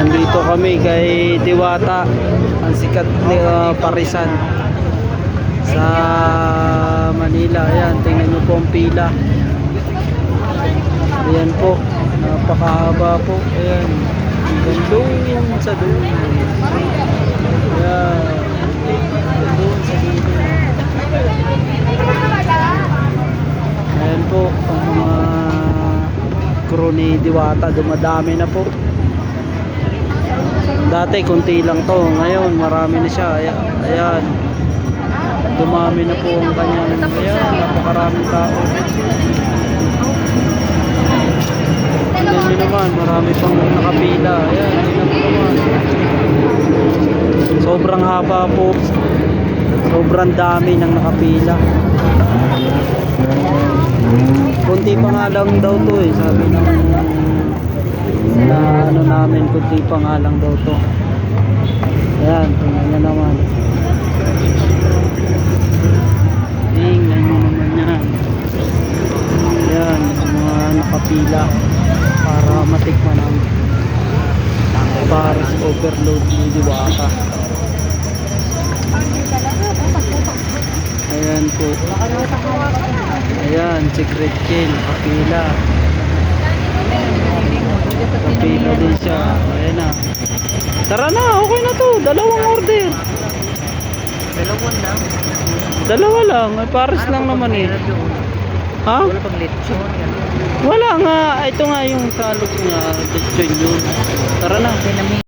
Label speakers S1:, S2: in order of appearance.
S1: Nandito kami kay Diwata, ang sikat ni uh, Parisan sa Manila. Ayan, tingnan nyo po ang pila. Ayan po, napakahaba po. Ayan, doon sa doon. Ayan, doon sa doon. Ayan po, ang mga crew Diwata, dumadami na po. Dati konti lang to, ngayon marami na siya. Ayan, ayan. Dumami na po ang kanyang, ayan, napakaraming tao. Tingnan nyo naman, marami pang nakapila. Ayan, naman. Sobrang haba po. Sobrang dami ng nakapila. Kunti pa nga lang daw to eh, sabi ng na ano namin, kunti pa nga daw to. Ayan, tingnan nyo naman. Tingnan nyo naman yan. Ayan, mga nakapila para matikman ang Paris overload ni Diwata. Ayan po. Ayan, secret kapila. Kapila Ayan na. Tara na, okay na to. Dalawang order.
S2: Dalawang lang.
S1: Dalawa lang. Ay, Paris lang naman eh. Ha?
S2: Wala pang lechon.
S1: Wala nga. Ito nga yung salog nga. Lechon yun. Tara na.
S2: Pinami.